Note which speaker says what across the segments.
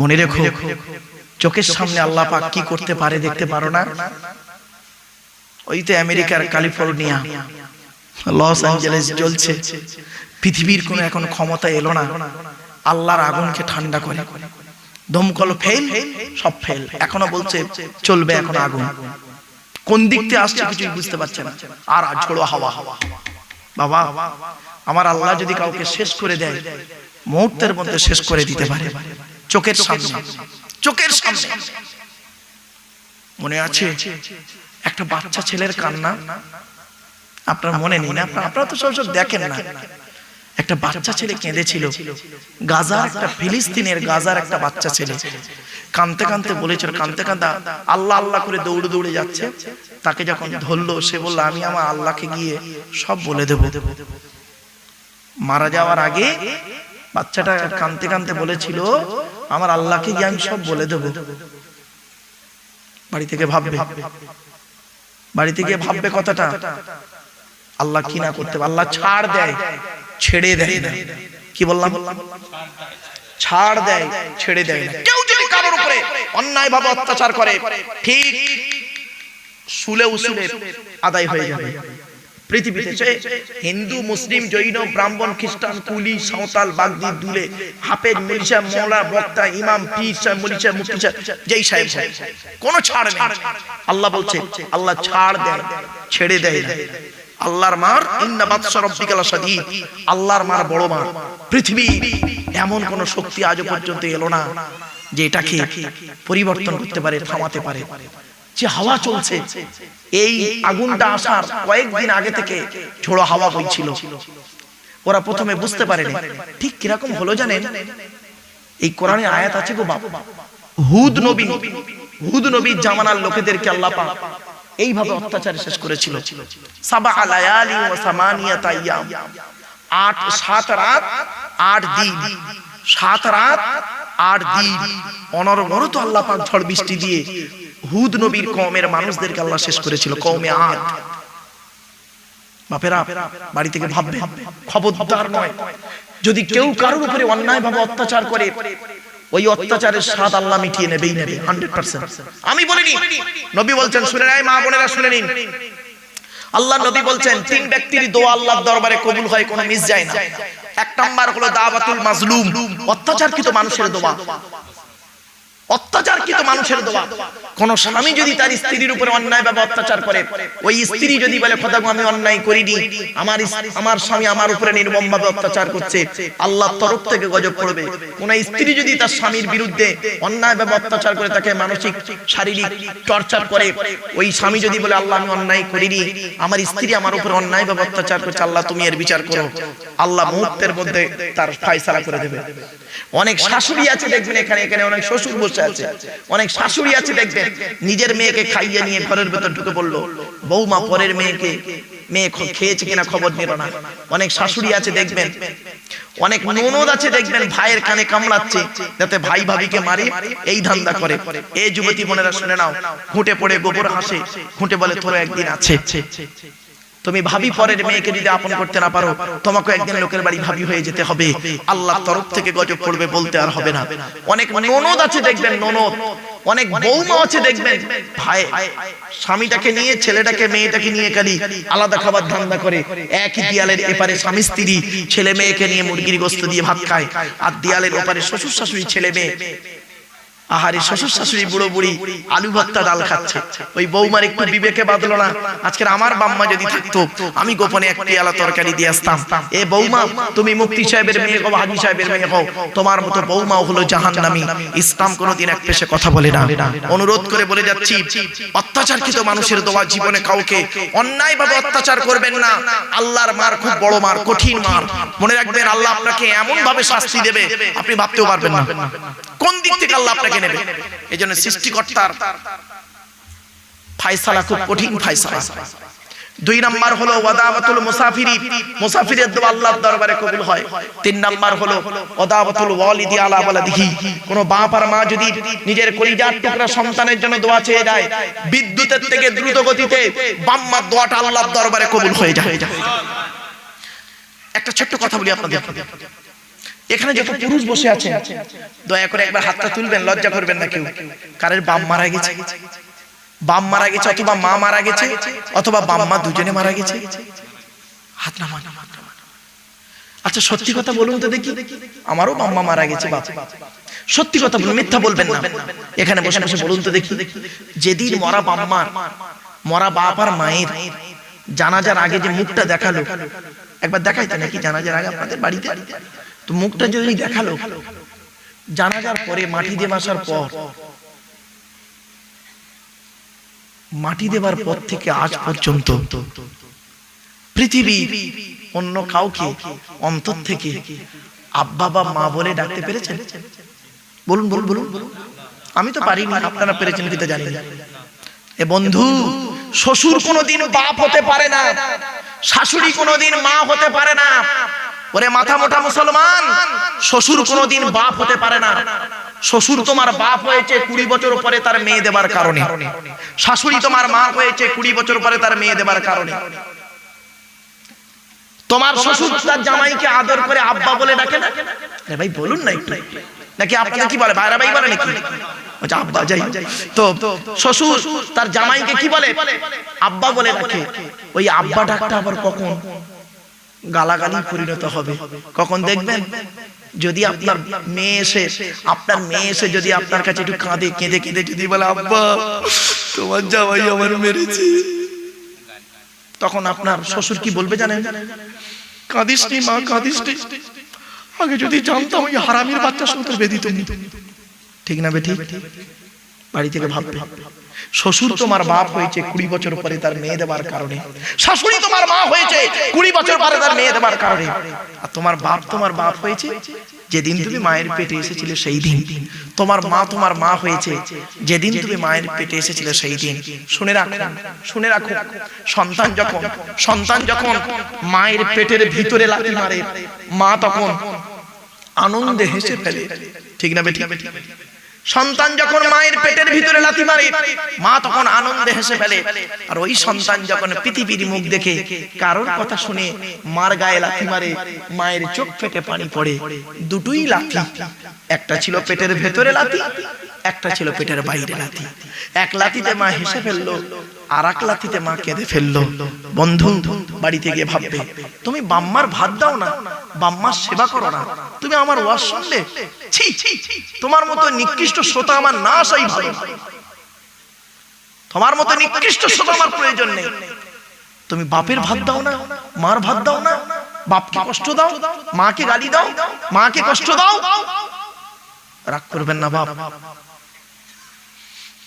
Speaker 1: মনে রেখো চোখের সামনে আল্লাহ পাক কি করতে পারে দেখতে পারো না? ওই তো আমেরিকার ক্যালিফোর্নিয়া। লস অ্যাঞ্জেলেস জ্বলছে পৃথিবীর কোনো এখন ক্ষমতা এলো না। আল্লাহর আগুনকে ঠান্ডা করে। দমকল ফেল সব ফেল এখনও বলছে চলবে এখন আগুন। কোন দিক থেকে আসছে কিছুই বুঝতে পারছে না। আর আজ ঝোড়ো হাওয়া। বাবা আমার আল্লাহ যদি কাউকে শেষ করে দেয় মুহূর্তের মধ্যে শেষ করে দিতে পারে। চোখের সামনে। চোখের সামনে। মনে আছে? একটা বাচ্চা ছেলের কান্না? আপনার মনে নেই না? আপনারা তো সব সব দেখেন না। একটা বাচ্চা ছেলে কেঁদেছিল। গাজার একটা ফিলিস্তিনের গাজার একটা বাচ্চা ছেলে। কানতে কানতে বলেছিল কানতে কানতে আল্লাহ আল্লাহ করে দৌড়ে দৌড়ে যাচ্ছে। তাকে যখন ধরলো সে বলল আমি আমার আল্লাহকে গিয়ে সব বলে দেব। মারা যাওয়ার আগে বাচ্চাটা কানতে কানতে বলেছিল আমার আল্লাহকে গিয়ে আমি সব বলে দেব। বাড়ি থেকে ভাববে। বাড়ি থেকে ভাববে। কথাটা। আল্লাহ কি না করতে আল্লাহ ছাড় দেয় ছেড়ে দেয়। না। কি বললাম? ছাড় দেয় ছেড়ে দেয় না। কেউ যদি কারোর উপরে অন্যায় ভাবে অত্যাচার করে ঠিক শুলে উসুলে আদায় হয়ে যাবে। পৃথিবীতে হিন্দু, মুসলিম, জৈন, ব্রাহ্মণ, খ্রিস্টান, কুলি, সাঁওতাল, বাগদি, দুলে, হাফেজ মুলিশা মৌলা বক্তা, ইমাম, পীর, সাহেব মুলিশা মুফতি সাহেব, যেই সাহেব সাহেব কোনো ছাড় নেই। আল্লাহ বলছে, আল্লাহ ছাড় দেয় ছেড়ে দেয় আল্লাহর মার ইন্না বাদশা রব্বিকাল শাদীদ আল্লাহর মার বড় মার। পৃথিবী এমন কোন শক্তি আজও পর্যন্ত এলো না যে এটাকে পরিবর্তন করতে পারে, থামাতে পারে। যে হাওয়া চলছে এই আগুনটা আসার কয়েকদিন আগে থেকে ঝোড়ো হাওয়া বইছিল। ওরা প্রথমে বুঝতে পারেনি। ঠিক কীরকম হলো জানেন? এই কোরআনে আয়াত আছে গো বাবা হুদ নবী। হুদ নবীর জামানার লোকেদেরকে আল্লাহ পাক এইভাবে অত্যাচার শেষ করেছিল। সাবা আলায়ালি ওয়া সামানিয়াতা আইয়াম আট সাত রাত আট দিন। সাত রাত আট দিন। অনরবরত আল্লাহ পাক ঝড় বৃষ্টি দিয়ে হুদ নবীর কওমের মানুষদেরকে আল্লাহ শেষ করেছিল, কওমে আদ। বাপেরা, বাড়ি থেকে ভাববে, খবরদার নয়। যদি কেউ কারোর উপরে অন্যায় ভাবে অত্যাচার করে, ওই অত্যাচারের স্বাদ আল্লাহ মিটিয়ে নেবেই নেবে, হান্ড্রেড পার্সেন্ট। আমি বলিনি, নবী বলছেন, শুনে নেয় মা বোনেরা শুনে নিন। আল্লাহ নবী বলছেন, তিন ব্যক্তির দোয়া আল্লাহর দরবারে কবুল হয়, কোনো মিস যায় না। এক নাম্বার হলো দাওয়াতুল মাজলুম, অত্যাচারকৃত মানুষের দোয়া। অত্যাচারকৃত মানুষের দোয়া। কোন স্বামী যদি তার স্ত্রীর উপরে অন্যায় ভাবে অত্যাচার করে ওই স্ত্রী যদি বলে গো, আমি অন্যায় করিনি। আমার আমার স্বামী আমার উপরে নির্মম ভাবে অত্যাচার করছে। আল্লাহর তরফ থেকে গজব পড়বে। কোন স্ত্রী যদি তার স্বামীর বিরুদ্ধে অন্যায় ভাবে অত্যাচার করে তাকে মানসিক শারীরিক টর্চার করে ওই স্বামী যদি বলে আল্লাহ আমি অন্যায় করিনি। আমার স্ত্রী আমার উপরে অন্যায় ভাবে অত্যাচার করছে আল্লাহ তুমি এর বিচার করো। আল্লাহ মুহূর্তের মধ্যে তার ফায়সালা করে দেবে। অনেক শাশুড়ি আছে দেখবেন এখানে এখানে অনেক শ্বশুর বসে আছে। অনেক শাশুড়ি আছে, দেখবেন। নিজের মেয়েকে খাইয়ে নিয়ে ঘরের ভেতর ঢুকে পড়ল। বৌমা পরের মেয়েকে, মেয়ে খেয়েছে কিনা খবর নিল না। অনেক শাশুড়ি আছে, দেখবেন। অনেক ননদ আছে, দেখবেন, ভাইয়ের কানে কামড়াচ্ছে, যাতে ভাই ভাবিকে মারে, এই ধান্দা করে। এই যুবতী বোনেরা শুনে নাও খুঁটে পড়ে গোবর হাসে খুঁটে বলে তোর একদিন আছে। তুমি ভাবি পরের মেয়েকে যদি আপন করতে না পারো তোমাকে একদিন লোকের বাড়ি ভাবি হয়ে যেতে হবে। আল্লাহ তরফ থেকে গজব পড়বে বলতে আর হবে না। অনেক ননদ আছে দেখবেন ননদ। অনেক বৌমা আছে দেখবেন। ভাই স্বামীটাকে নিয়ে ছেলেটাকে মেয়েটাকে নিয়ে খালি আলাদা খাবার ধান্দা করে একই দিয়ালের এপারে স্বামী স্ত্রী ছেলে মেয়েকে নিয়ে মুরগির গোস্ত দিয়ে ভাত খায় আর দিয়ালের ওপারে শ্বশুর শাশুড়ি ছেলে মেয়ে। আহারে শ্বশুর শাশুড়ি বুড়ো বুড়ি আলু ভর্তা ডাল খাচ্ছে। ওই বৌমার একটু বিবেকে বাঁধলো না। আজকের আমার বাম্মা যদি থাকতো, আমি গোপনে এক পেয়ালা তরকারি দিয়ে আসতাম। এ বৌমা, তুমি মুক্তি সাহেবের মেয়ে হও হাজি সাহেবের মেয়ে হও। তোমার মতো বৌমাও হলো জাহান্নামী। ইসলাম কোনোদিন এক পেশে কথা বলে না। অনুরোধ করে বলে যাচ্ছি, অত্যাচারকৃত মানুষের দোয়া জীবনে কাউকে অন্যায় ভাবে অত্যাচার করবেন না। আল্লাহর মার খুব বড় মার, কঠিন মার। মনে রাখবেন, আল্লাহ আপনাকে এমন ভাবে শাস্তি দেবে, আপনি ভাবতেও পারবেন না। কোন দিক থেকে আল্লাহ আপনাকে নেবে। এই জন্য সৃষ্টিকর্তার ফায়সালা খুব কঠিন ফায়সালা দুই নাম্বার হলো ওয়াদাবাতুল মুসাফিরি। মুসাফিরের দোয়া আল্লাহর দরবারে কবুল হয়। তিন নাম্বার হলো ওয়াদাবাতুল ওয়ালিদি আলা ওয়ালাদিহি কোন বাপ আর মা যদি নিজের কলিজার টুকরা সন্তানের জন্য দোয়া চেয়ে যায় বিদ্যুতের থেকে দ্রুত গতিতে বাম্মার দোয়াটা আল্লাহর দরবারে কবুল হয়ে যায়। একটা ছোট্ট কথা বলি আপনাদের। এখানে যত পুরুষ বসে আছে দয়া করে একবার হাতটা তুলবেন লজ্জা করবেন না কেউ। কারের বাম মারা গেছে। বাম মারা গেছে অথবা মা মারা গেছে অথবা বাম মা দুজনে মারা গেছে। হাত নামান। আচ্ছা সত্যি কথা বলুন তো দেখি। আমারও বাম্মা মারা গেছে বাপ। সত্যি কথা বলুন মিথ্যা বলবেন না। এখানে বসে বসে বলুন তো দেখি। যেদিন মরা বাম্মার মরা বাপ আর মায়ের জানাজার আগে যে মুখটা দেখাল একবার দেখাইতে নাকি জানাজার আগে আপনাদের বাড়িতে? তো মুখটা যদি দেখাল জানাজার পরে মাটি দিয়ে বাসার পর। মাটি দেবার পর থেকে আজ পর্যন্ত পৃথিবী অন্য কাউকে অন্তর থেকে আব্বা বা মা বলে ডাকতে পেরেছেন? বলুন বলুন বলুন আমি তো পারিনি আপনারা পেরেছেন কিনা জানি না এ বন্ধু শ্বশুর কোনোদিন বাপ হতে পারে না। শাশুড়ি কোনোদিন মা হতে পারে না। ওরে মাথা মোটা মুসলমান, শ্বশুর কোনোদিন বাপ হতে পারে না। শ্বশুর তোমার বাপ হয়েছে কুড়ি বছর পরে তার মেয়ে দেবার কারণে। শাশুড়ি তোমার মা হয়েছে কুড়ি বছর পরে তার মেয়ে দেবার কারণে। তোমার শ্বশুর তার জামাইকে আদর করে আব্বা বলে ডাকে না? ভাই, বলুন না একটু। নাকি আপনাদের কি বলে, ভাইরা ভাই বলে নাকি? আব্বা যাই। তো শ্বশুর তার জামাইকে কি বলে? আব্বা বলে ডাকে। ওই আব্বা ডাকটা আবার কখন? গালাগালি পরিণত হবে। কখন দেখবেন? যদি আপনার মেয়ে এসে, আপনার মেয়ে এসে যদি আপনার কাছে একটু কাঁদে, কেঁদে কেঁদে যদি বলে, আব্বা, তোমার জামাই আমার মেরেছে। তখন আপনার শ্বশুর কি বলবে জানেন? কাঁদিস মা, কাঁদিস আগে যদি জানতাম ওই হারামির বাচ্চা তোর বেদিত। ঠিক না বেঠিক বাড়ি থেকে ভাববে। শ্বশুর তোমার বাপ হয়েছে কুড়ি বছর পরে তার মেয়ে দেবার কারণে। শাশুড়ি তোমার মা হয়েছে কুড়ি বছর পরে তার মেয়ে দেবার কারণে। আর তোমার বাপ তোমার বাপ হয়েছে যেদিন তুমি মায়ের পেটে এসেছিলে সেই দিন। তোমার মা তোমার মা হয়েছে যেদিন তুমি মায়ের পেটে এসেছিলে সেই দিন। শুনে রাখো শুনে রাখো। সন্তান যখন সন্তান যখন মায়ের পেটের ভিতরে লাথি মারে মা তখন আনন্দে হেসে ফেলে। ঠিক না বেঠিক? সন্তান যখন মায়ের পেটের ভিতরে লাথি মারে, মা তখন আনন্দে হেসে ফেলে। আর ওই সন্তান যখন পৃথিবীর মুখ দেখে কারোর কথা শুনে মার গায়ে লাথি মারে, মায়ের চোখ ফেটে পানি পড়ে, দুটোই লাথি। একটা ছিল পেটের ভেতরে লাথি একটা ছিল পেটের বাইরে লাথি। এক লাথিতে মা হেসে ফেলল আর এক লাথিতে মা কেঁদে ফেলল। বন্ধু বাড়িতে গিয়ে ভাববে তুমি বাম্মার ভাত দাও না বাম্মার সেবা করো না তুমি আমার ওয়াজ শুনলে? ছি ছি তোমার মতো নিকৃষ্ট শ্রোতা আমার না আসাই ভালো। তোমার মতো নিকৃষ্ট শ্রোতা আমার প্রয়োজন নেই। তুমি বাপের ভাত দাও না মার ভাত দাও না বাপকে কষ্ট দাও মাকে গালি দাও মাকে কষ্ট দাও। রাগ করবেন না বাপ।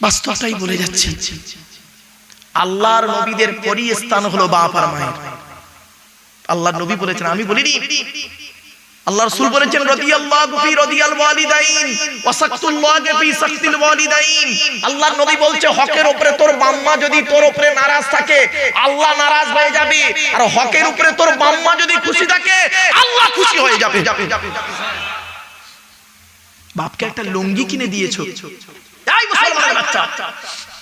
Speaker 1: বাস্তবটাই বলে যাচ্ছি। আল্লাহর নবীদের পরই স্থান হলো বাপ আর মায়ের। আল্লাহর নবী বলেছেন, আমি বলিনি। আল্লাহ রাসূল বলেছেন, রাদিয়াল্লাহু ফি রাদিয়াল ওয়ালিদাইন ওয়া সাকতুল্লাহি ফি সাকতিল ওয়ালিদাইন। আল্লাহর নবী বলছে, হকের উপরে তোর বাম্মা যদি তোর উপরে নারাজ থাকে, আল্লাহ নারাজ হয়ে যাবে। আর হকের উপরে তোর বাম্মা যদি খুশি থাকে, আল্লাহ খুশি হয়ে যাবে। বাপকে একটা লুঙ্গি কিনে দিয়েছ? এই মুসলমানের বাচ্চা।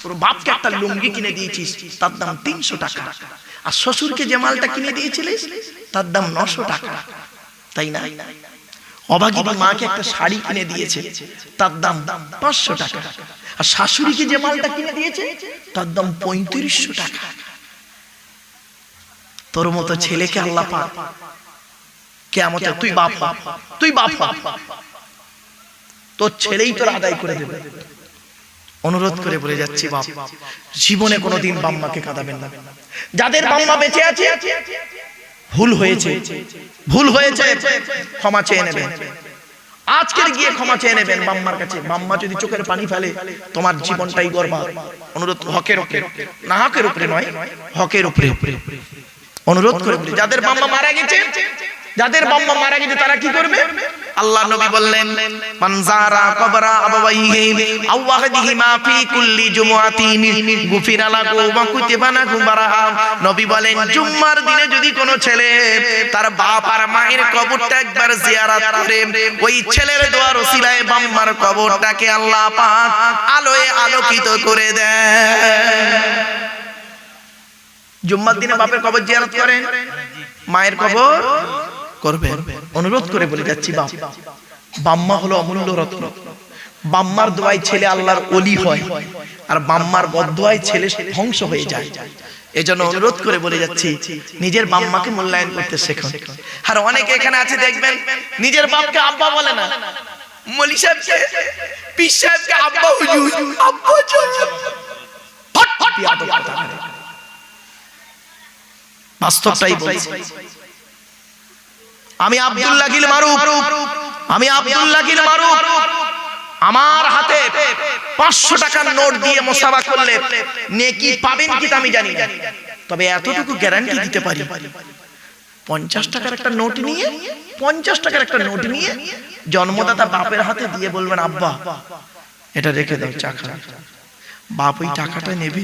Speaker 1: তোর বাপকে একটা লুঙ্গি কিনে দিয়েছিস তার দাম তিনশো টাকা। আর শ্বশুরকে যে মালটা কিনে দিয়েছিলিস তার দাম নশো টাকা। তাই না? মাকে একটা শাড়ি কিনে দিয়েছে তার দাম পাঁচশো টাকা। আর শাশুড়িকে যে মালটা কিনে দিয়েছে তার দাম পঁয়ত্রিশশো টাকা। তোর মতো ছেলেকে আল্লাহ পা কেমন তুই বাপ তুই বাপ। তোর ছেলেই তোর আদায় করে দেবে। অনুরোধ করে বলে যাচ্ছি, বাপ, জীবনে কোনোদিন বাম্মাকে কাঁদাবেন না। যাদের বাম্মা বেঁচে আছে, ভুল হয়েছে ভুল হয়েছে, ক্ষমা চেয়ে নেবেন। আজকের গিয়ে ক্ষমা চেয়ে নেবেন বাম্মার কাছে। বাম্মা যদি চোখের পানি ফেলে, তোমার জীবনটাই গর্বা অনুরোধ হকের উপরে। না হকের উপরে নয়, হকের উপরে। অনুরোধ করে যাদের বাম্মা মারা গেছে যাদের বাম্মা মারা গেছে, তারা কি করবে? আল্লাহ নবী বললেন মানজারা কবরা আবাওয়াইহি আও ওয়াহদিহিমা ফি কুল্লি জুমআতিন, গুফিরা লাহু ওয়া কুতিবা লাহু নবী বলেন, জুম্মার দিনে যদি কোনো ছেলে তার বাপ আর মায়ের কবরটা একবার জিয়ারত করে, ওই ছেলের দোয়ার ওসিলায় বাম্মার কবরটাকে আল্লাহ পাক আলোয় আলোকিত করে দেয় জুম্মার দিনে বাপের কবর জিয়ারত করেন? মায়ের কবর? করবেন অনুরোধ করে বলে যাচ্ছি, বাপ। বাম্মা হলো অমূল্য রত্ন। বাম্মার দোয়ায় ছেলে আল্লাহর অলি হয় আর বাম্মার বদোয়ায় ছেলে ধ্বংস হয়ে যায়। এজন্য অনুরোধ করে বলে যাচ্ছি, নিজের বাম্মাকে মূল্যায়ন করতে শেখুন আর অনেকে এখানে আছে, দেখবেন, নিজের বাপকে আব্বা বলে না। মলি সাহেবকে, পীর সাহেবকে আব্বা হুজুর আব্বা হুজুর ফট ফট। বাস্তবটাই বলছি। আমি আব্দুল্লাহ গিল মারুফ। আমি আব্দুল্লাহ গিল মারুফ। আমার হাতে পাঁচশো টাকার নোট দিয়ে মোসাবা করলে নেকি পাবেন কি আমি জানি তবে এতটুকু গ্যারান্টি দিতে পারি। পঞ্চাশ টাকার একটা নোট নিয়ে পঞ্চাশ টাকার একটা নোট নিয়ে জন্মদাতা বাপের হাতে দিয়ে বলবেন আব্বা এটা রেখে দাও চাকা বাপ ওই টাকাটা নেবে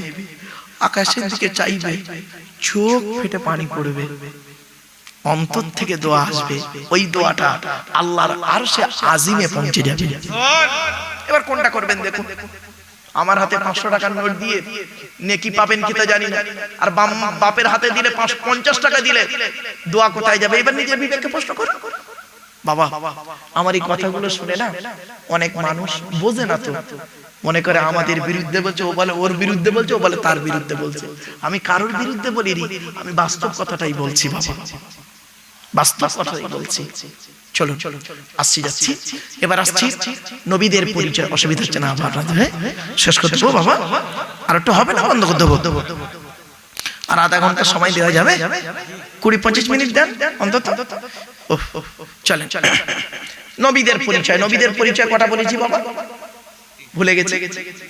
Speaker 1: আকাশের দিকে চাইবে চোখ ফেটে পানি পড়বে। অন্তর থেকে দোয়া আসবে। ওই দোয়াটা আল্লাহর আর সে আজিমে পৌঁছে যাবে। এবার কোনটা করবেন দেখুন। আমার হাতে পাঁচশো টাকার নোট দিয়ে নেকি পাবেন কি তা জানি আর বাপের হাতে দিলে পঞ্চাশ টাকা দিলে দোয়া কোথায় যাবে? এবার নিজের বিবেককে প্রশ্ন করুন। বাবা, আমার এই কথাগুলো শুনে না অনেক মানুষ বোঝে না তো। মনে করে আমাদের বিরুদ্ধে বলছে, ও বলে, ওর বিরুদ্ধে বলছে, ও বলে, তার বিরুদ্ধে বলছে। আমি কারোর বিরুদ্ধে বলিনি, আমি বাস্তব কথাটাই বলছি, বাবা। বলছি। চলো চলো আসছি যাচ্ছি। এবার আসছি নবীদের পরিচয় হচ্ছে না? শেষ আর একটু হবে না, বন্ধ আর আধা ঘণ্টা সময় দেওয়া যাবে। কুড়ি মিনিট দেন, অন্তত। চলেন চলেন। নবীদের পরিচয় নবীদের পরিচয় কটা বলেছি বাবা? ভুলে গেছে।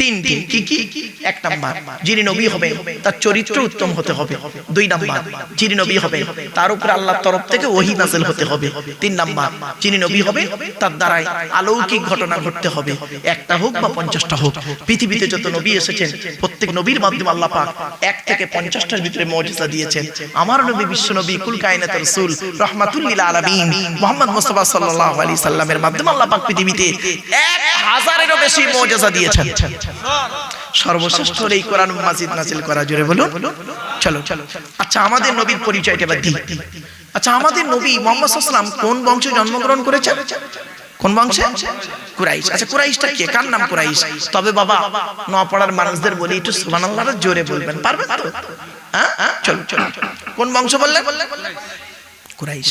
Speaker 1: তিন তিন কি কি? এক নাম্বার যিনি নবী হবেন তার চরিত্র উত্তম হতে হবে। দুই নাম্বার, যিনি নবী হবেন তার উপর আল্লাহর তরফ থেকে ওহি নাজেল হতে হবে। তিন নাম্বার, যিনি নবী হবেন তার দ্বারাই অলৌকিক ঘটনা ঘটতে হবে। একটা হোক বা পঞ্চাশটা হোক, পৃথিবীতে যত নবী এসেছেন, প্রত্যেক নবীর মাধ্যমে আল্লাহ পাক এক থেকে পঞ্চাশটার ভিতরে মর্যাদা দিয়েছেন। আমার নবী, বিশ্ব নবী, কুল কায়নাত রাসূল রাহমাতুল্লিল আলামিন, মুহাম্মদ মুস্তাফা সাল্লাল্লাহু আলাইহি সাল্লামের মাধ্যমে আল্লাহ পাক পৃথিবীতে এক হাজারেরও বেশি মর্যাদা দিয়েছেন। সর্বশ্রেষ্ঠ এই কোরআন মাজিদ নাজিল করা, জোরে বলুন। চলো চলো আচ্ছা আমাদের নবীর পরিচয়টা এবার দিই। আচ্ছা আমাদের নবী মোহাম্মদ সাল্লাম কোন বংশে জন্মগ্রহণ করেছেন? কোন বংশে? কুরাইশ। আচ্ছা কুরাইশটা কে? কার নাম কুরাইশ? তবে বাবা ন পড়ার মানুষদের বলি একটু সুবহানাল্লাহ জোরে বলবেন। পারবেন তো? হ্যাঁ? চলো চলো। কোন বংশ বললেন? কুরাইশ।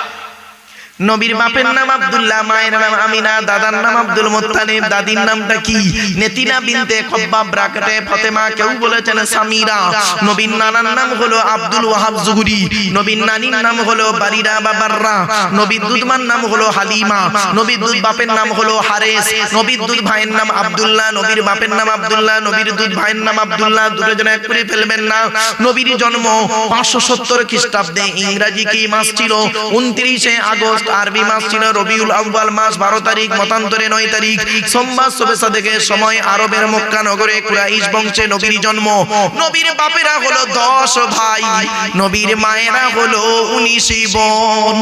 Speaker 1: নবীর বাপের নাম আব্দুল্লাহ, মায়ের নাম আমিনা, দাদার নাম আব্দুল মুত্তালিব, দাদির নামটা কি? নেতিনা বিনতে খব্বাব ব্রাকেটে ফাতেমা, কেউ বলেছেন সামিরা। নবীর নানার নাম হলো আব্দুল ওয়াহাব জুহরি। নবীর নানির নাম হলো বারিরা বা বাররা। নবীর দুধমার নাম হলো হালিমা। নবীর দুধ বাপের নাম হলো হারেস। নবীর দুধ ভাইয়ের নাম আব্দুল্লাহ, নবীর বাপের নাম আব্দুল্লাহ, নবীর দুধ ভাইয়ের নাম আব্দুল্লাহ। দুটো জন এক করে ফেলবেন না। নবীর জন্ম পাঁচশো সত্তর খ্রিস্টাব্দে ইংরাজি কি মাস ছিল? উনত্রিশে আগস্ট আরবি মাস ছিল রবিউল আউ্বাল মাস, বারো তারিখ, মতান্তরে নয় তারিখ। সোমবার সবেসা থেকে সময় আরবের মক্কা নগরে কুরাইশ বংশে নবীর জন্ম। নবীর বাপেরা হলো দশ ভাই, নবীর মায়েরা হলো উনিশ বোন।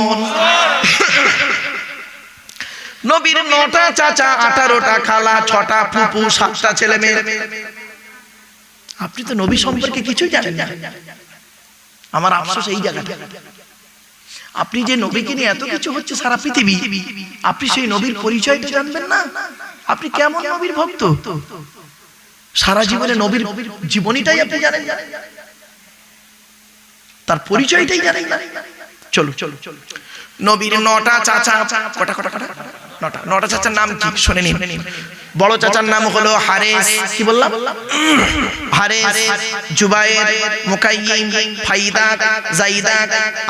Speaker 1: নবীর নটা চাচা, আঠারোটা খালা, ছটা ফুপু, সাতটা ছেলে মেয়ে। আপনি তো নবী সম্পর্কে কিছুই জানেন না। আমার আফসোস এই জায়গাটা। আপনি যে নবীকে নিয়ে এত কিছু হচ্ছে সারা পৃথিবী আপনি সেই নবীর পরিচয়টা জানবেন না? আপনি কেমন নবীর ভক্ত? সারা জীবনে নবীর জীবনীটাই আপনি জানেন তার পরিচয়টাই জানেন না। চলো চলো চলো নবীর নটা চাচা কটা কটা কটা নটা নটা চাচার নাম কি? শুনে নিন। বড় চাচার নাম হলো হারেস। কি বললাম? হারেস জুবায়ের মুকাইয়িম ফাইদা জাইদা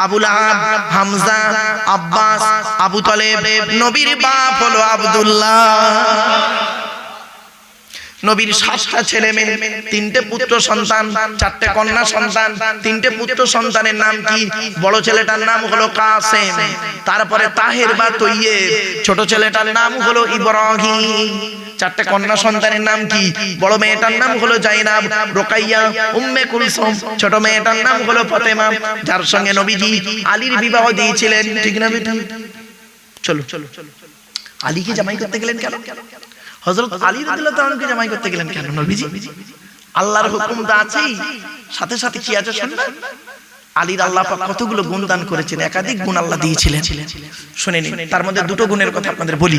Speaker 1: আবুল আহাব হামজা আব্বাস আবু তলেব নবীর বাপ হলো আব্দুল্লাহ। নবীর সাতটা ছেলে মেয়ে তিনটে পুত্র সন্তান চারটে কন্যা সন্তান তিনটে পুত্র সন্তানের নাম কি? বড় ছেলেটার নাম হলো কাসেম। তারপরে তাহের বা তৈয়ে ছোট ছেলেটার নাম হলো ইব্রাহিম। চারটে কন্যা সন্তানের নাম কি? বড় মেয়েটার নাম হলো জাইনাব রোকাইয়া উম্মে কুলসুম ছোট মেয়েটার নাম হলো ফাতেমা যার সঙ্গে নবীজি আলীর বিবাহ দিয়েছিলেন। ঠিক না বেটা? চলো চলো আলীকে জামাই করতে গেলেন কেন? হযরত আলী রাদিয়াল্লাহু তাআলাকে জামাই করতে গেলেন কেন নবীজি? আল্লাহর হুকুম তো আছেই। সাথে সাথে কি আছে শুনবেন আলীর আল্লাহ পাক কতগুলো গুণ দান করেছেন, একাধিক গুণ আল্লাহ দিয়েছিলেন। শুনে নিন, তার মধ্যে দুটো গুণের কথা আপনাদের বলি।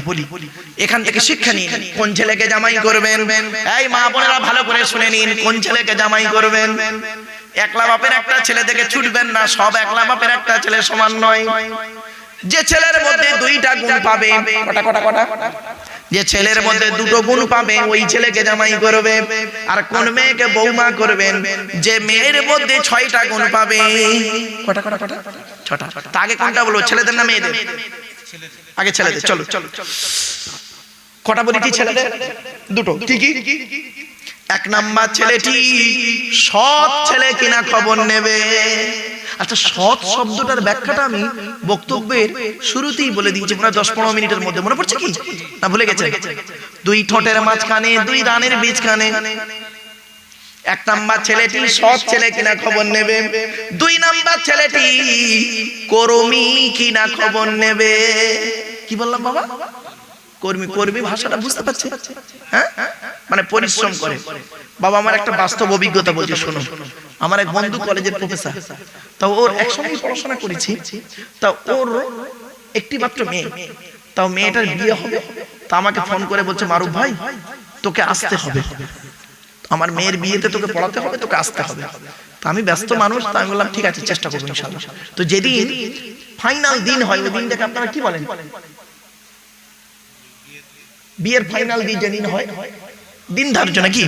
Speaker 1: এখান থেকে শিক্ষা নিন, কোন ছেলেকে জামাই করবেন? এই মা বোনেরা ভালো করে শুনে নিন, কোন ছেলেকে জামাই করবেন? একলা বাপের একটা ছেলে থেকে ছুটবেন না, সব একলা বাপের একটা ছেলে সমান নয়। যে ছেলের মধ্যে দুইটা গুণ পাবে, কটা কটা কটা? যে ছেলের মধ্যে দুটো গুণ পাবে ওই ছেলেকে জামাই করবে। আর কোন মেয়েকে বৌমা করবেন যে মেয়ের মধ্যে ছয়টা গুণ পাবে। কটা কটা কটা? ছটা। আগে কোনটা বলব? ছেলেদের না মেয়েদের? আগে ছেলেদের চলো চলো। কটা বলি কি ছেলেদের? দুটো। কি কি? এক নাম্বার ছেলেটি সৎ ছেলে কিনা খবর নেবে। আচ্ছা সৎ শব্দটার ব্যাখ্যাটা আমি বক্তব্যের শুরুতেই বলে দিয়েছি প্রায় দশ পনেরো মিনিটের মধ্যে, মনে পড়ছে কি? না, ভুলে গেছে? দুই ঠোঁটের মাঝখানে, দুই রানের বীজখানে। এক নাম্বার ছেলেটি সৎ ছেলে কিনা খবর নেবে। দুই নাম্বার ছেলেটি করমি কিনা খবর নেবে। কি বললাম বাবা? কর্মী কর্মী ভাষাটা বুঝতে পারছে? হ্যাঁ? মানে পরিশ্রম করে। বাবা আমার একটা বাস্তব অভিজ্ঞতা বলছে, শোনো। আমার এক বন্ধু কলেজের প্রফেসর। তা ওর একসঙ্গে পড়াশোনা করেছি। তা ওর একটি মাত্র মেয়ে। তাও মেয়েটার বিয়ে হবে। তা আমাকে ফোন করে বলছে, মারুফ ভাই, তোকে আসতে হবে। আমার মেয়ের বিয়েতে তোকে পড়াতে হবে, তোকে আসতে হবে। তো আমি ব্যস্ত মানুষ, তো আমি বললাম, ঠিক আছে, চেষ্টা করব তো যেদিন ফাইনাল দিন হয়, ওই দিনটাকে আপনারা কি বলেন? বিয়ের ফাইনাল দিন যেদিন হয়। দিন ধার্য নাকি?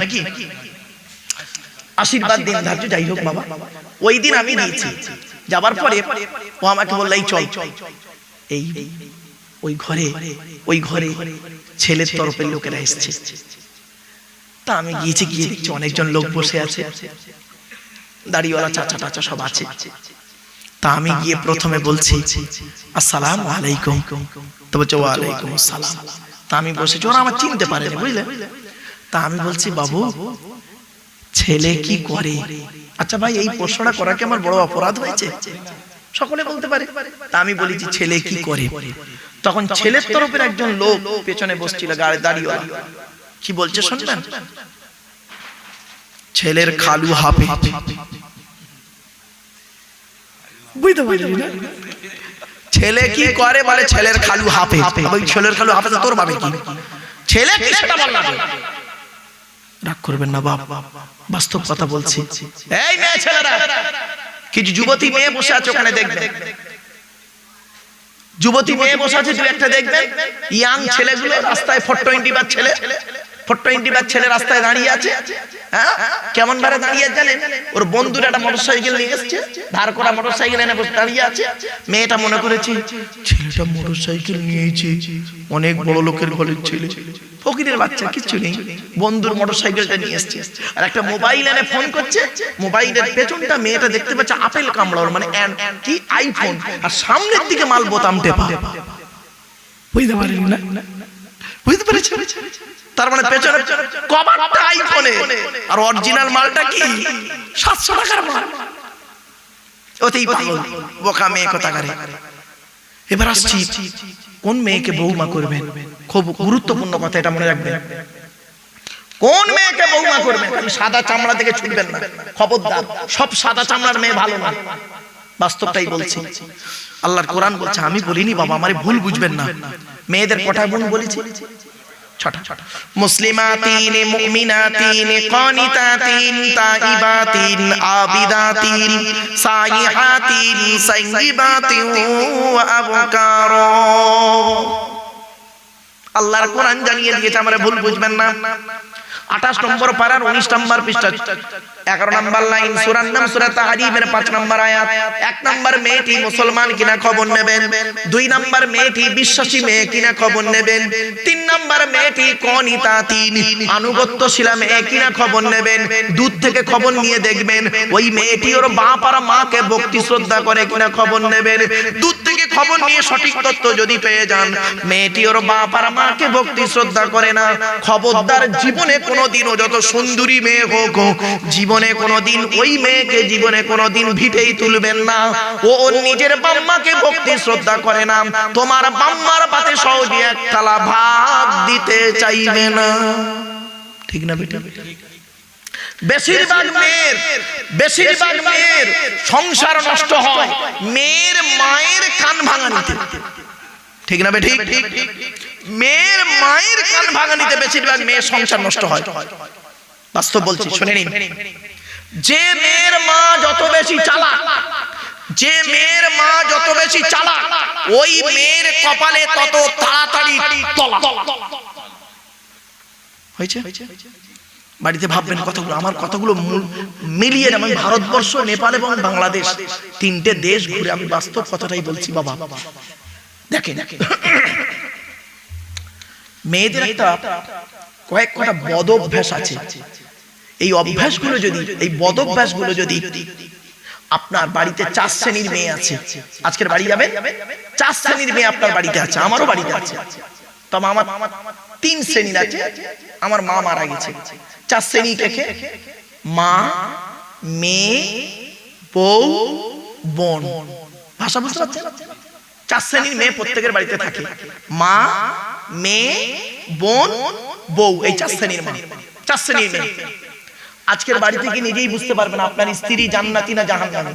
Speaker 1: আশীর্বাদ দিন ধার্য যাই হোক বাবা। ওই দিন আমি দিয়েছি। যাবার পরে ও আমাকে বলল এই চল। এই ওই ঘরে ওই ঘরে ছেলের তরফের লোকেরা এসছে। তা আমি গিয়েছি গিয়ে দেখছি অনেকজন লোক বসে আছে। দাড়িওয়ালা চাচা টাচা সব আছে। তা আমি গিয়ে প্রথমে বলছি আসসালাম আলাইকুম। তো বলছে ওয়ালাইকুম আসসালাম তা আমি বসেছি ওরা আমার চিনতে পারেনি, বুঝলে? তা আমি বলছি, বাবু, ছেলে কি করে? আচ্ছা ভাই, এই প্রশ্নটা করা কি আমার বড় অপরাধ হয়েছে? সকলে বলতে পারে। তা আমি বলি যে, ছেলে কি করে? তখন ছেলের তরফের একজন লোক পেছনে বসছিল, গাড়ি দাঁড়িয়ে কি বলছে, শুনবেন? ছেলের খালু হাফে। বুঝতে পারলি না? ছেলে কি করে বলে ছেলের খালু হাফে ওই ছেলের খালু হাফে তোর বাবে কি? ছেলে কি সেটা বল না রাগ করবেন না বাপ বাস্তব কথা বলছি। এই মেয়ে ছেলেরা কিছু যুবতী মেয়ে বসে আছে ওখানে দেখবেন যুবতী মেয়ে বসে আছে দু একটা দেখবেন ইয়াং ছেলেগুলো রাস্তায় ফোর টোয়েন্টি বার ছেলে। ফোর ছেলে রাস্তায় দাঁড়িয়ে আছে হ্যাঁ? কেমন দাঁড়িয়ে ওর একটা নিয়ে মোটর সাইকেল এনে বসে দাঁড়িয়ে আছে। মেয়েটা মনে করেছে, ছেলেটা নিয়েছে, অনেক বড় লোকের ঘরের ছেলে। ফকিরের বাচ্চা কিছু নেই। বন্ধুর মোটর সাইকেলটা নিয়ে এসছে। আর একটা মোবাইল এনে ফোন করছে। মোবাইলের পেছনটা মেয়েটা দেখতে পাচ্ছে আপেল কামড়ার মানে কি আইফোন আর সামনের দিকে মাল বোতাম টেপা। বুঝতে পারেন না? বুঝতে পেরেছেন? তার মানে পেছনে কভারটা আইফোনে আর অরিজিনাল মালটা কি? সাতশো টাকার মাল। ওতেই পাগল। বোকা মেয়ে কথা করে এবার আসছি কোন মেয়েকে বৌমা করবেন? খুব গুরুত্বপূর্ণ কথা এটা মনে রাখবেন। কোন মেয়েকে বৌমা করবেন? সাদা চামড়া থেকে ছুটবেন না। খবরদার। সব সাদা চামড়ার মেয়ে ভালো না। বাস্তবটাই বলছি। আল্লাহর কোরআন বলছে আমি বলিনি বাবা আমারে ভুল বুঝবেন না। মেয়েদের কটা গুণ বলেছি। মুসলিমাতিন মুমিনাতিন কানিতাতিন তাইবাতিন আবিদাতিন সাইহাতিন সাইয়িবাতিন ওয়া আবকার আল্লাহর কোরআন জানিয়ে দিয়েছে আমরা ভুল বুঝবেন না। আঠাশ নম্বর পারার উনিশ নম্বর পৃষ্ঠা। এগারো নম্বর লাইন সুরার নাম সুরা তাহারিমের পাঁচ নম্বর আয়াত। এক নম্বর মেয়েটি মুসলমান কিনা খবর নেবেন? দুই নম্বর মেয়েটি বিশ্বাসী মেয়ে কিনা খবর নেবেন? তিন নম্বর মেয়েটি কনিতা তিন। আনুগত্যশীলা মেয়ে কিনা খবর নেবেন? দূর থেকে খবর নিয়ে দেখবেন ওই মেয়েটি ওর বাপ আর মাকে ভক্তি শ্রদ্ধা করে কিনা খবর নেবেন? দূর থেকে খবর নিয়ে সঠিক তথ্য যদি পেয়ে যান মেয়েটি ওর বাপ আর মাকে ভক্তি শ্রদ্ধা করে না খবরদার জীবনে কোনোদিনও যত সুন্দরী মেয়ে হোক, জীবনে কোনোদিন ওই মেয়েকে জীবনে কোনোদিন ভিটেই তুলবেন না। ও নিজের বাম্মাকে ভক্তি শ্রদ্ধা করে না। তোমার বাম্মার পাতে সহজে এক থালা ভাত দিতে চাইবে না। ঠিক না বেটা? বেশিরভাগ মেয়ের বেশিরভাগ মেয়ের সংসার নষ্ট হয়। মেয়ের মায়ের কান ভাঙানিতে ঠিক না বেঠিক মেয়ের মায়ের কান ভাঙানিতে বেশিরভাগ মেয়ের সংসার নষ্ট হয়। বাস্তব বলছি, শুনে নিন। যে মেয়ের মা যত বেশি চালাক, যে মেয়ের মা যত বেশি চালাক, ওই মেয়ের কপালে তত তাড়াতাড়ি তলা। হয়েছে? বাড়িতে ভাববেন কথাগুলো আমার কথাগুলো মিলিয়ে আমি ভারতবর্ষ, নেপাল এবং বাংলাদেশ, তিনটে দেশ ঘুরে আমি বাস্তব কথাটাই বলছি, বাবা। দেখেন মেয়েদের একটা কয়েক কটা বদ অভ্যাস আছে। এই অভ্যাসগুলো যদি এই বদ অভ্যাসগুলো যদি আপনার বাড়িতে চার শ্রেণির মেয়ে আছে, আজকের বাড়ি যাবেন? চার শ্রেণির মেয়ে আপনার বাড়িতে আছে, আমারও বাড়িতে আছে। তবে আমার তিন শ্রেণির আছে, আমার মা মারা গেছে। চার শ্রেণি থেকে মা, মেয়ে, বউ, বোন। ভাষা বুঝতে পারছেন? চার শ্রেণির মেয়ে প্রত্যেকের বাড়িতে থাকে। মা মেয়ে বোন বউ এই চার শ্রেণির মা। চার শ্রেণির মেয়ে। আজকের বাড়ি থেকে নিজেই বুঝতে পারবেন আপনার স্ত্রী জান্নাতি না জাহান্নামী।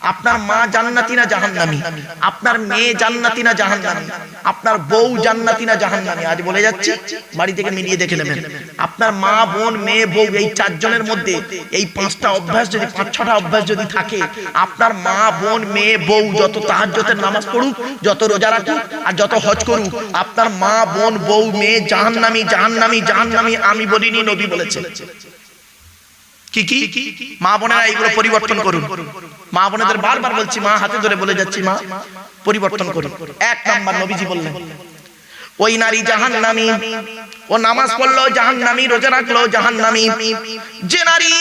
Speaker 1: আপনার মা জান্নাতি না জাহান্নামী। আপনার মেয়ে জান্নাতি না জাহান্নামী। আপনার বউ জান্নাতি না জাহান্নামী। আজ বলে যাচ্ছি, বাড়ি থেকে মিলিয়ে দেখে নেবেন। আপনার মা, বোন, মেয়ে, বউ এই চারজনের মধ্যে এই পাঁচটা অভ্যাস যদি, পাঁচ, ছটা অভ্যাস যদি থাকে, আপনার মা, বোন, মেয়ে, বউ যত তাহাজ্জতের নামাজ পড়ুক, যত রোজা রাখুক আর যত হজ করুক, আপনার মা, বোন, বউ, মেয়ে জাহান্নামী জাহান্নামী জাহান্নামী আমি বলিনি, নবী বলেছে। কি কি? মা বোনেরা এইগুলো পরিবর্তন করুন। মা বোনেদের বারবার বলছি, মা হাতে ধরে বলে যাচ্ছি, মা, পরিবর্তন করুন। এক নাম্বার নবীজি বললেন, ওই নারী জাহান্নামী, ও নামাজ পড়ল জাহান্নামী, রোজা রাখল জাহান্নামী। যে নারী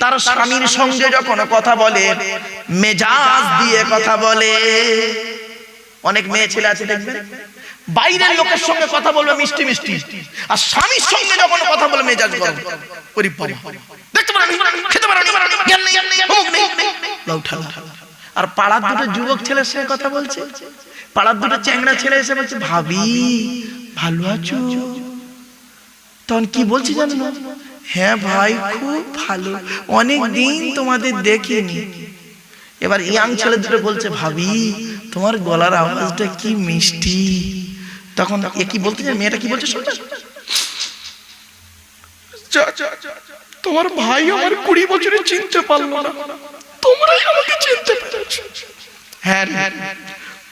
Speaker 1: তার স্বামীর সঙ্গে যখন কথা বলে, মেজাজ দিয়ে কথা বলে, অনেক মেয়ে ছেলে আছে, দেখবেন? বাইরের লোকের সঙ্গে কথা বলবে মিষ্টি মিষ্টি। আর স্বামীর সঙ্গে যখন কথা বলে মেজাজ গরম। ওরে দেখতে পারেন খেতে পারেন। আর পাড়ার দুটো যুবক ছেলের সঙ্গে কথা বলছে। পাড়ার দুটো চ্যাংড়া ছেলে এসে বলছে ভাবি ভালো আছো? তখন কি বলছি জানো? না? হ্যাঁ ভাই খুব ভালো। অনেক দিন তোমাদের দেখিনি। এবার ইয়াং ছেলে দুটো বলছে ভাবি তোমার গলার আওয়াজটা কি মিষ্টি? তখন এ কি বলতে চায় মেয়েটা কি বলছে শুনতে তোমার ভাই আমার কুড়ি বছরে চিনতে পারল না। তোমরাই আমাকে চিনতে পেরেছ। হ্যাঁ হ্যাঁ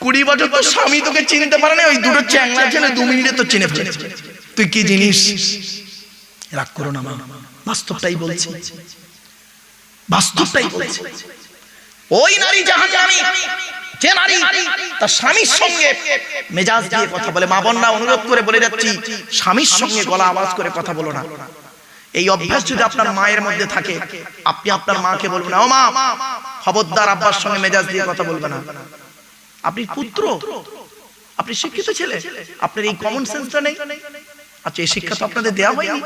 Speaker 1: কুড়ি বছর তো স্বামী তোকে চিনতে পারে না ওই দুটো চ্যাংলা ছেলে দু মিনিটে তো চিনে ফেলেছে। তুই কি জিনিস? রাগ করো না মা বাস্তবটাই বলছি। বাস্তবটাই বলছি। ওই নারী জাহান্নামী যে নারী, তার স্বামীর সঙ্গে মেজাজ দিয়ে কথা বলে, মা বন্যা অনুরোধ করে বলে যাচ্ছি, স্বামীর সঙ্গে গলা আওয়াজ করে কথা বলো না। এই অভ্যাস যদি আপনার মায়ের মধ্যে থাকে, আপনি আপনার মাকে বলবেন, ও মা, খবরদার আব্বার সঙ্গে মেজাজ দিয়ে কথা বলবে না। আপনি পুত্র, আপনি শিক্ষিত ছেলে, আপনার এই কমন সেন্সটা নেই। আচ্ছা এই শিক্ষা তো আপনাদের দেওয়া হয়নি।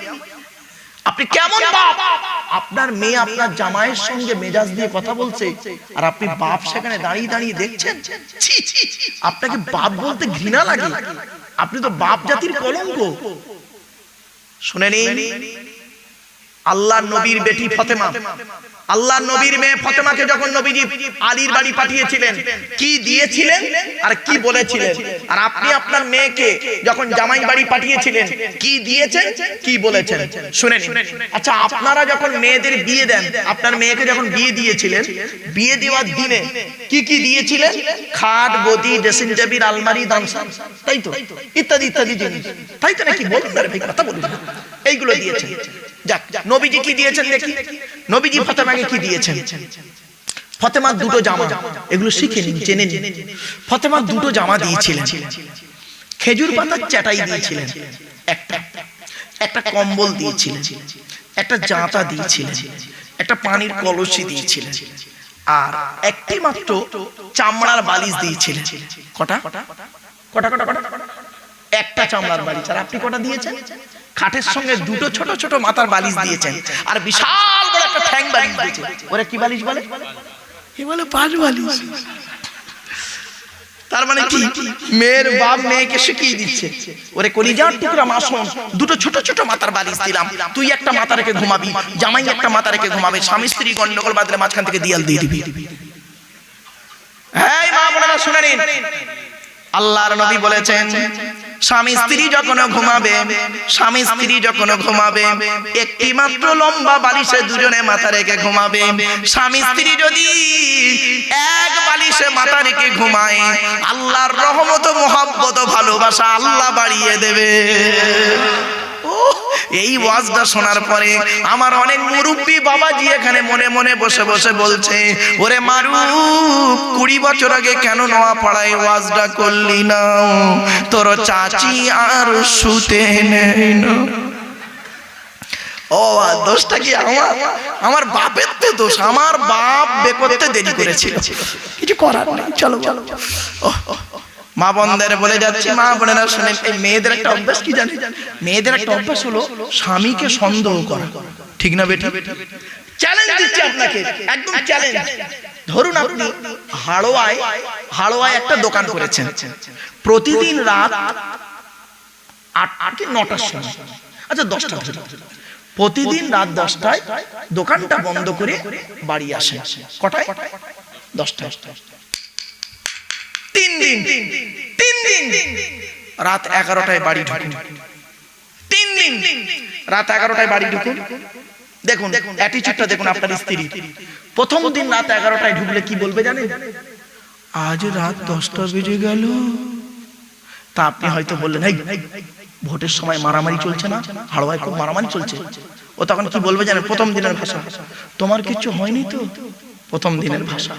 Speaker 1: আপনি কেমন বাপ? আপনার মেয়ে আপনার জামাইয়ের সঙ্গে মেজাজ দিয়ে কথা বলছে, আর আপনি বাপ সেখানে দাঁড়িয়ে দাঁড়িয়ে দেখছেন? আপনাকে বাপ বলতে ঘৃণা লাগে। আপনি তো বাপ জাতির কলঙ্ক। শুনে নিন। আল্লাহ নবীর বেটি ফতেমা। আল্লাহ নবীর মেয়ে ফতেমাকে যখন নবীজি আলীর বাড়ি পাঠিয়েছিলেন, কি দিয়েছিলেন আর কি বলেছিলেন? আর আপনি আপনার মেয়েকে যখন জামাই বাড়ি পাঠিয়েছিলেন, কি দিয়েছেন, কি বলেছেন? শুনে আচ্ছা আপনারা যখন মেয়েদের বিয়ে দেন, আপনার মেয়েকে যখন বিয়ে দিয়েছিলেন, বিয়ে দেওয়ার দিনে কি কি দিয়েছিলেন? খাট, গদি ড্রেসিং টেবিল আলমারি দামসা তাই তো? ইত্যাদি ইত্যাদি জিনিস। তাই তো নাকি? বলুন কথা বলুন এইগুলো দিয়েছেন। যাক নবীজি কি দিয়েছেন দেখি। নবীজি ফাতেমাকে কি দিয়েছেন? ফতেমার দুটো জামা। এগুলো শিখে নিন জেনে নিন। ফতেমার দুটো জামা দিয়েছিলেন। খেজুর পাতার চাটাই দিয়েছিলেন। একটা একটা কম্বল দিয়েছিলেন। একটা জাঁতা দিয়েছিলেন। একটা পানির কলসি দিয়েছিলেন। আর একটি মাত্র চামড়ার বালিশ দিয়েছিলেন। কটা? কটা? কটা কটা কটা একটা চামড়ার বালিশ। আর আপনি কটা দিয়েছেন? খাটের সঙ্গে দুটো ছোট ছোট মাথার বালিশ দিয়েছেন। আর বিশাল বড় একটা ঠ্যাং বালিশ দিয়েছেন। ওরা কি বালিশ বলে? এ বলে পাঁচ বালিশ। তার মানে কি? মেয়ের বাপ মেয়েকে শিখিয়ে দিচ্ছে। ওরে কলিজার টুকরা মাসন দুটো ছোট ছোট মাথার বালিশ দিলাম। তুই একটা মাথা রেখে ঘুমাবি। জামাই একটা মাথা রেখে ঘুমাবে। স্বামী স্ত্রী গন্ডগোল বাদলে মাঝখান থেকে দিয়াল দিয়ে দিবি। এই মা বোনেরা শুনে নিন। আল্লাহর নবী বলেছেন স্বামী স্ত্রী যখন ঘুমাবে, স্বামী স্ত্রী যখন ঘুমাবে, একটি মাত্র লম্বা বালিশে দুজনে মাথা রেখে ঘুমাবে। স্বামী স্ত্রী যদি এক বালিশে মাথা রেখে ঘুমায়, আল্লাহর রহমত মোহাব্বত ভালোবাসা আল্লাহ বাড়িয়ে দেবে। এই ওয়াজটা শোনার পরে আমার অনেক মুরব্বী বাবাজি এখানে মনে মনে বসে বসে বলছে ওরে মারু কুড়ি বছর আগে কেন নোয়া পাড়ায় ওয়াজটা করলি না? তোর চাচি আর শুতে নেই না? ও দোষটা কি আমার? আমার বাপের তো দোষ আমার বাপ বেকরতে দেরি করেছিল। কিছু করার নেই চলো চলো। ওহ, মা বোনদের বলে যাচ্ছি, মা বোনেরা শুনেন, এই মেয়েদের একটা অভ্যাস কি জানেন? মেয়েদের একটা অভ্যাস হলো স্বামীকে সন্দেহ করা। ঠিক না বেটি? চ্যালেঞ্জ দিচ্ছি আপনাকে, একদম চ্যালেঞ্জ ধরুন আপনি হাড়োয়ায় হাড়োয়ায় একটা দোকান করেছেন। প্রতিদিন রাত আট আটটি, নটার সময়। আচ্ছা দশটা প্রতিদিন রাত দশটায় দোকানটা বন্ধ করে বাড়ি আসে কটায়? দশটায়। তিন দিন তিন দিন। রাত এগারোটায় বাড়ি ঢুকুন। তিন দিন, রাত এগারোটায় বাড়ি ঢুকুন। দেখুন দেখুন আপনার স্ত্রী প্রথম দিন রাত এগারোটায় ঢুকলে কি বলবে জানেন? আজ রাত দশটা বেজে গেল। তা আপনি হয়তো বললেন ভোটের সময় মারামারি চলছে না? হাড়োয়ায় খুব মারামারি চলছে। ও তখন কি বলবে জানেন? প্রথম দিনের ভাষা। তোমার কিছু হয়নি তো? প্রথম দিনের ভাষা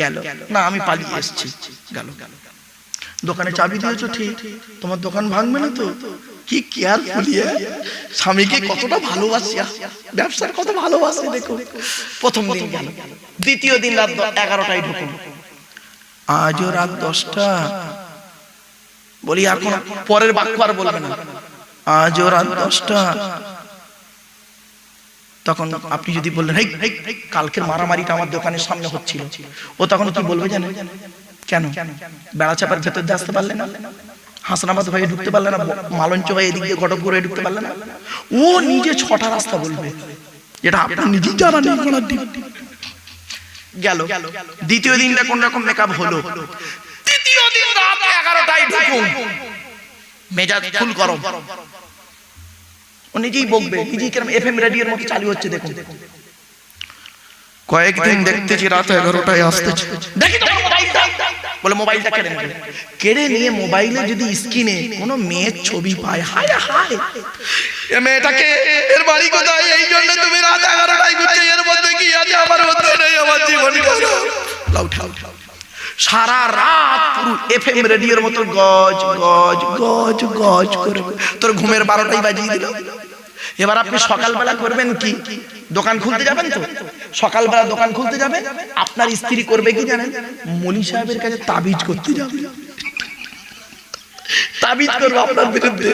Speaker 1: গেল। না, আমি পালিয়ে এসেছি। গেল। দোকানে চাবি দিয়েছ, ঠিক। তোমার দোকান ভাঙবে না তো। কি কেয়ার ফুলিয়ে স্বামীকে কতটা ভালোবাসি ব্যবসার কত ভালোবাসে, দেখো। প্রথম দিন গেল। দ্বিতীয় দিন রাত এগারোটায় ঢুকুন আজও রাত দশটা। বলি, আর কোন পরের বাক্য আর বলবে না। আজও রাত দশটা। তখন আপনি যদি বললেন কালকের মারামারিটা আমার দোকানের সামনে হচ্ছিল। ও তখন কি বলবে জানেন? কেন? বেড়া চাপার ভেতর দিয়ে আসতে পারলে না? হাসনাবাদ ভাই ঢুকতে পারলে না? মালঞ্চ ভাই এদিক দিয়ে ঘটক করে ঢুকতে পারলে না? ও নিজে ছটা রাস্তা বলবে। যেটা আপনার নিজেই জানা নেই করার দিন। গেল। দ্বিতীয় দিনটা কোন রকম মেকআপ হলো? তৃতীয় দিন রাত এগারোটায় ঢুকুন। মেজাজ ফুল গরম। ও নিজেই বকবে। নিজেই কেরম এফএম রেডিওর মতো চালু হচ্ছে দেখুন। কয়েকদিন দেখতেছি রাত এগারোটায় আসতেছে। দেখি তো বলে মোবাইলটা কেড়ে নেবে। কেড়ে নিয়ে মোবাইলে যদি স্ক্রিনে কোনো মেয়ের ছবি পায় হায় হায়। এ মেয়েটাকে এর বাড়ি কোথায়? এই জন্য তুমি রাত এগারোটায় ঘুরছে। এর মধ্যে কি আছে? আমার মধ্যে নেই আমার জীবন লাউ ঠাউ সারা রাত পুরো এফএম রেডিওর মতো গজ গজ গজ গজ করে। তোর ঘুমের বারোটাই বাজিয়ে দিল। এবার আপনি সকালবেলা করবেন কি? দোকান খুলতে যাবেন তো? সকালবেলা দোকান খুলতে যাবে আপনার স্ত্রী করবে কি জানেন? মলি সাহেবের কাছে তাবিজ করতে যাবে। তাবিজ করবে আপনার বিরুদ্ধে।